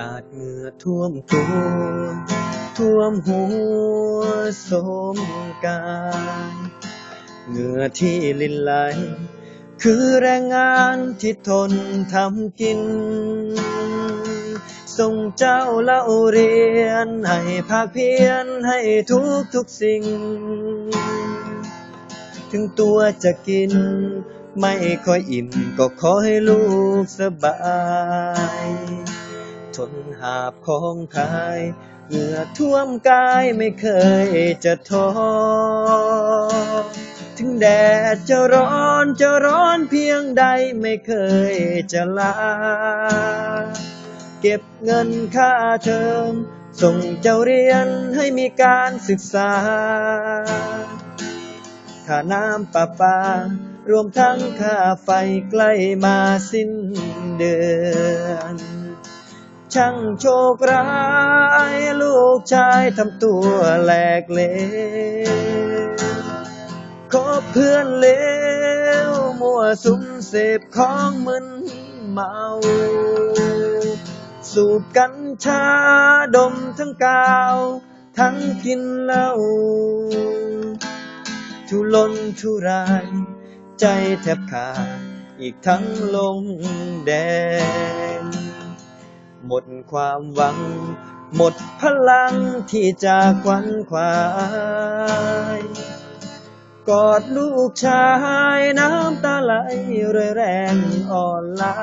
หยาดเหงื่อท่วมตัว ท่วมหัวสมกายเหงื่อที่ลินไหล คือแรงงานที่ทนทำกิน ส่งเจ้าเล่าเรียน ให้ภาคเพียรให้ทุกทุกสิ่ง ถึงตัวจะกินไม่ค่อยอิ่มก็ขอให้ลูกสบาย นหาบของขายเหงื่อท่วมกายไม่เคยจะท้อถึงแดดจะร้อนจะร้อนเพียงใดไม่เคยจะลา เก็บเงินค่าเทอมส่งเจ้าเรียนให้มีการศึกษาค่าน้ำประปารวมทั้งค่าไฟใกล้มาสิ้นเดือน ช่างโชคร้าย ลูกชายทำตัวแหลกเลวคบเพื่อนเลวมั่วสุมเสพของมึนเมา สูบกัญชาดมทั้งกาว ทั้งกินเหล้าทุรนทุราย ใจแทบขาดอีกทั้งลงแดง หมดความหวัง หมดพลังที่จะควันขวายกอดลูกชายน้ำตาไหลรอยแรงอ่อนล้า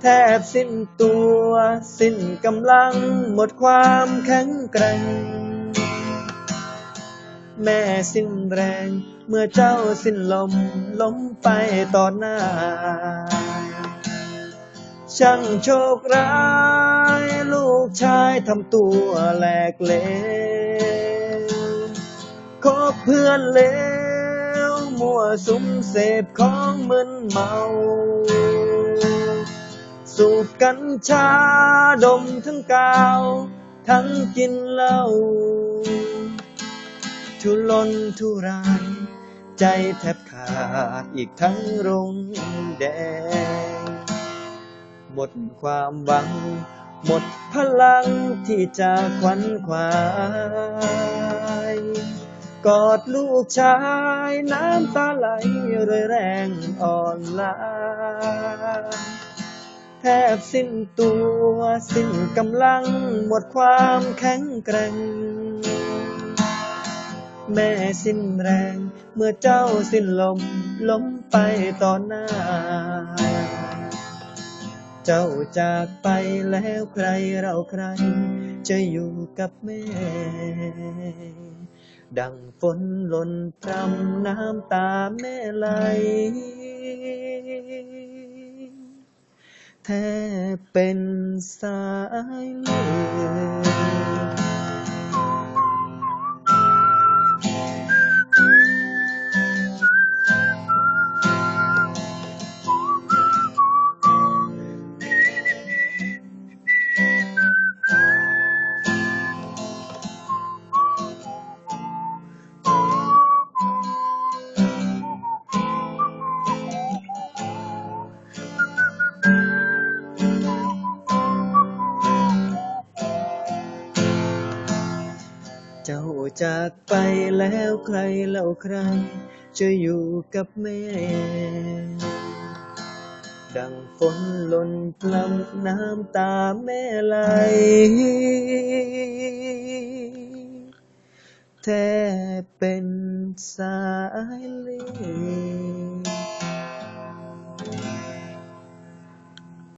แทบสิ้นตัว สิ้นกำลัง หมดความแข็งแกร่ง แม่สิ้นแรง เมื่อเจ้าสิ้นลมล้มไปต่อหน้า ช่างโชคร้าย ลูกชายทำตัวแหลกเหลวคบเพื่อนเลวมั่วสุมเสพของมึนเมา สูบกัญชาดมทั้งกาว ทั้งกินเหล้าทุรนทุราย ใจแทบขาดอีกทั้งรงแดง หมดความหวัง หมดพลังที่จะควันขวาย กอดลูกชายน้ำตาไหลรอยแรงอ่อนล้าแทบสิ้นตัวสิ้นกำลัง หมดความแข็งแกร่ง แม่สิ้นแรง เมื่อเจ้าสิ้นลมล้มไปต่อหน้า เจ้าจากไปแล้วใครเราใคร จะอยู่กับแม่ ดังฝนหล่นพรำน้ำตาแม่ไหล แทบเป็นสายเลือด เจ้าจากไปแล้วใครเล่าใคร จะอยู่กับแม่ ดังฝนหล่นพลำน้ำตาแม่ไหล แทบเป็นสายเลือ